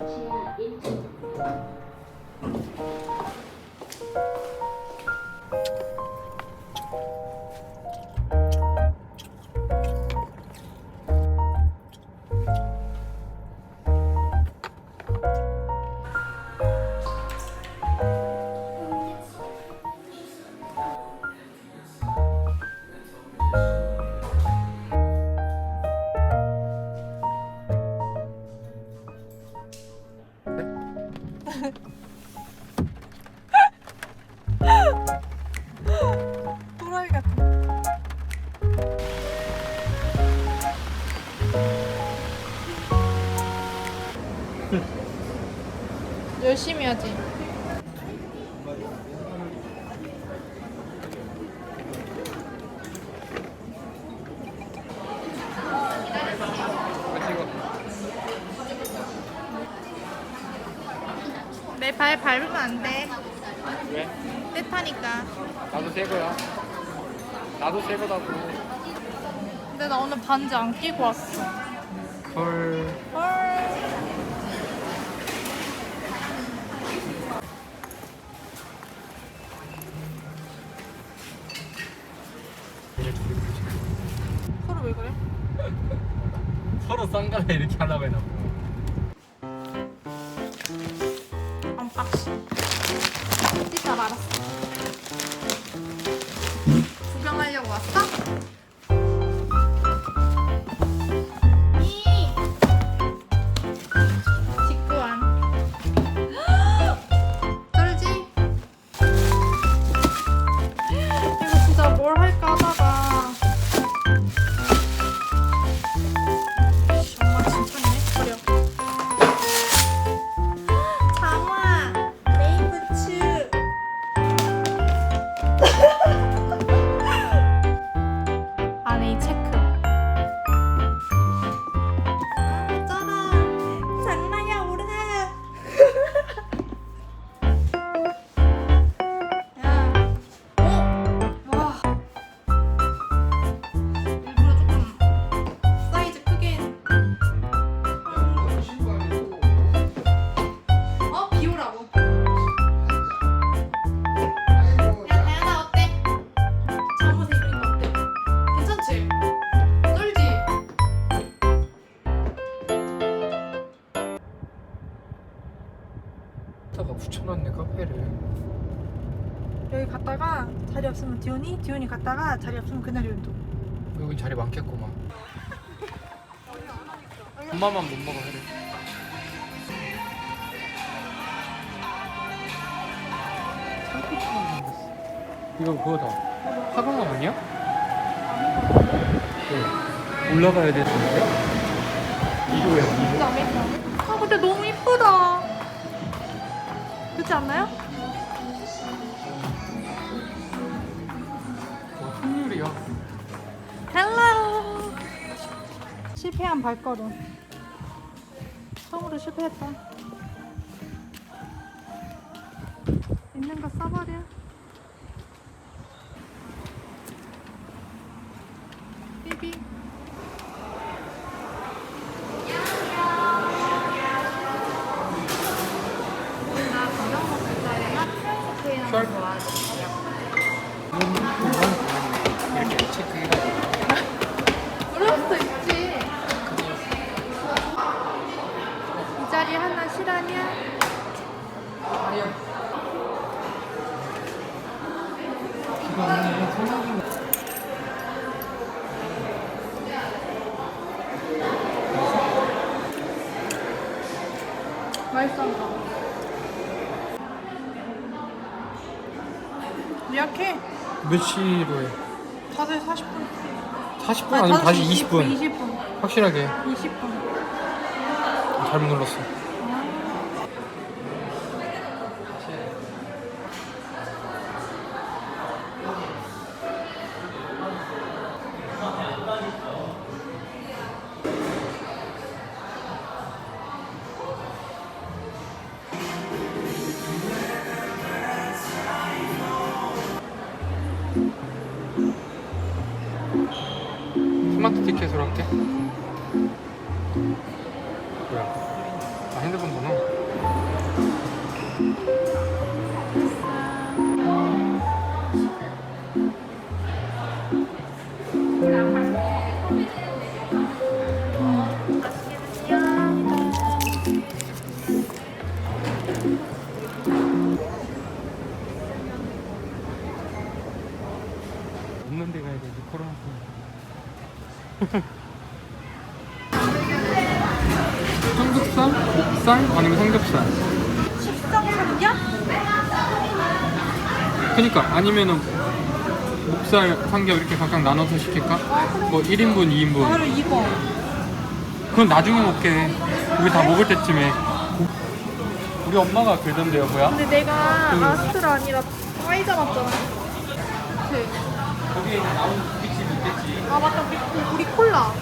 또라이 열심히 하지. 내 발 밟으면 안 돼. 왜? 떼타니까. 나도 새 거야. 나도 새 거다고. 근데 나 오늘 반지 안 끼고 왔어. 헐. 헐. 서로 왜 그래? 서로 쌍가에 이렇게 하려고 해나 보 언박싱. 찢어 말았어. 갔다가 자리 없으면 디온이 디온이 갔다가 자리 없으면 그날 윤도 여기 자리 많겠구만. 엄마만 못 먹어 해를. 이거 그거다. 화강암 아니야? 네. 올라가야 되는데. 이거야 이거. 진짜 아메리카노 아 근데 너무 이쁘다 그렇지 않나요? 실패한 발걸음. 처음으로 실패했다 맛있어. 예약해. 몇 시로 해? 다들 40분. 40분 아니면 다시 20분. 20분. 확실하게 20분. 잘못 눌렀어. 삼겹살? 목살? 아니면 삼겹살? 식성 삼겹? 그니까 아니면은 목살, 삼겹 이렇게 각각 나눠서 시킬까? 뭐 1인분, 2인분 바로 이거. 그건 나중에 먹게 우리 다 먹을 때쯤에 우리 엄마가 그러던데요 뭐야? 근데 내가 응. 아스트라 아니라 파이 잡았잖아. 그 치? 거기에 나온 고깃집 있겠지 아 맞다 우리, 우리 콜라.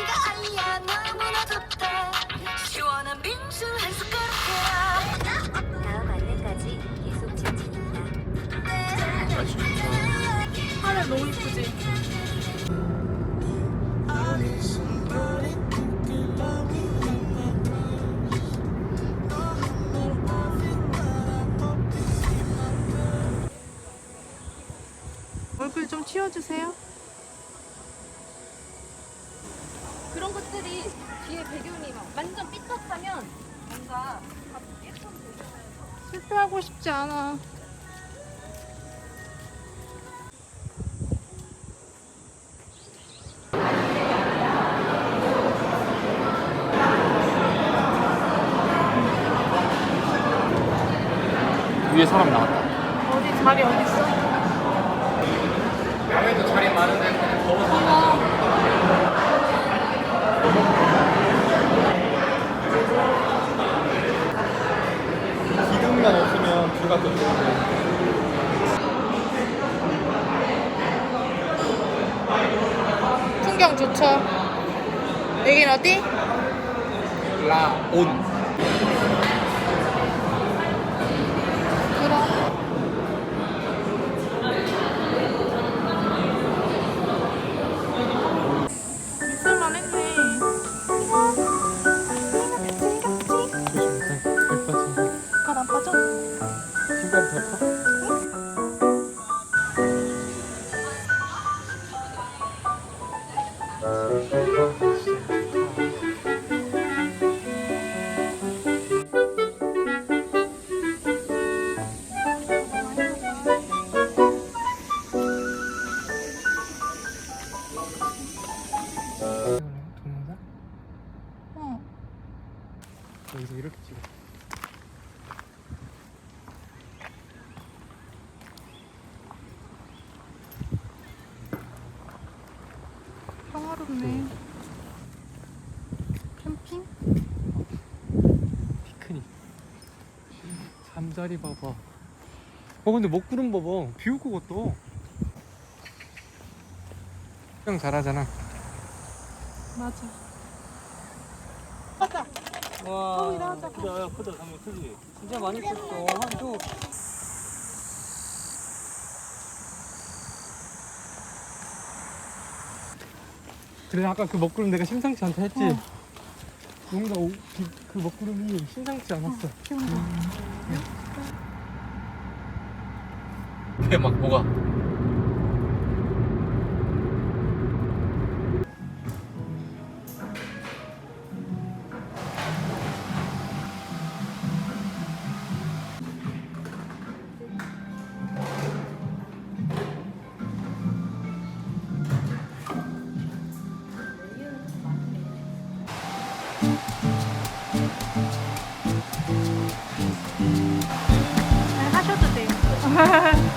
골치가 아니야. 너무나 덥다. 시원한 빙수 한 숟가락 해라 다음 안내까지 계속 좋죠 하늘 너무 이쁘지? 얼굴 좀 치워주세요. 그런 것들이 뒤에 배경이 막 완전 삐뚤하면 뭔가 다 예쁜 보이잖아요. 실패 하고 싶지 않아. 위에 사람 나왔다 어디 자리 어디 있어? 야외도 자리 많은데 더워서 기둥만 좋은데 풍경 좋죠. 여긴 어디? 라온 신발 더 커? 캠핑? 피크닉 잠자리 봐봐 어 근데 먹구름 봐봐 비 올 것 같다 형 잘하잖아 맞아. 맞아. 와 일어나자. 크다 야 크다 당연 크지 진짜 많이 컸어 한도 그래 아까 그 먹구름 내가 심상치 않다 했지? 어. 뭔가 오- 그, 그 먹구름이 심상치 않았어. 기운다. 그게 막 뭐가 ค่ะ